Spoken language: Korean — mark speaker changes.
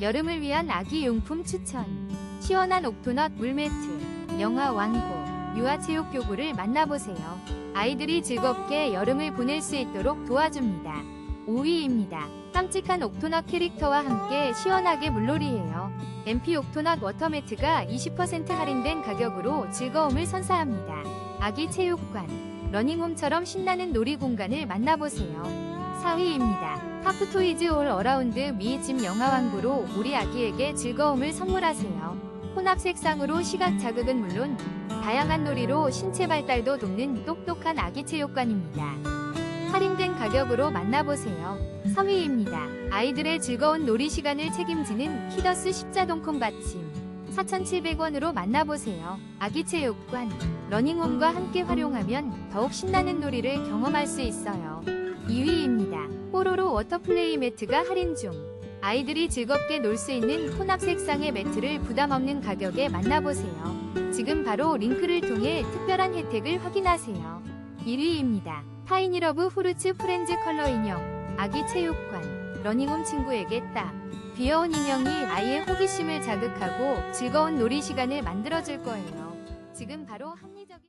Speaker 1: 여름을 위한 아기 용품 추천. 시원한 옥토넛 물매트. 영화 왕고. 유아체육 교구를 만나보세요. 아이들이 즐겁게 여름을 보낼 수 있도록 도와줍니다. 5위입니다. 깜찍한 옥토넛 캐릭터와 함께 시원하게 물놀이해요. MP 옥토넛 워터매트가 20% 할인된 가격으로 즐거움을 선사합니다. 아기 체육관, 러닝홈처럼 신나는 놀이 공간을 만나보세요. 4위입니다. 파프토이즈 올 어라운드 미집 영화왕고로 우리 아기에게 즐거움을 선물하세요. 혼합 색상으로 시각 자극은 물론 다양한 놀이로 신체 발달도 돕는 똑똑한 아기 체육관입니다. 할인된 가격으로 만나보세요. 3위입니다. 아이들의 즐거운 놀이 시간을 책임지는 키더스 십자동콩 받침. 4,700원으로 만나보세요. 아기 체육관, 러닝홈과 함께 활용하면 더욱 신나는 놀이를 경험할 수 있어요. 2위입니다. 뽀로로 워터플레이 매트가 할인 중. 아이들이 즐겁게 놀 수 있는 혼합 색상의 매트를 부담 없는 가격에 만나보세요. 지금 바로 링크를 통해 특별한 혜택을 확인하세요. 1위입니다. 타이니러브 후르츠 프렌즈 컬러 인형. 아기 체육관. 러닝홈 친구에게 딱. 귀여운 인형이 아이의 호기심을 자극하고 즐거운 놀이 시간을 만들어줄 거예요. 지금 바로 합리적인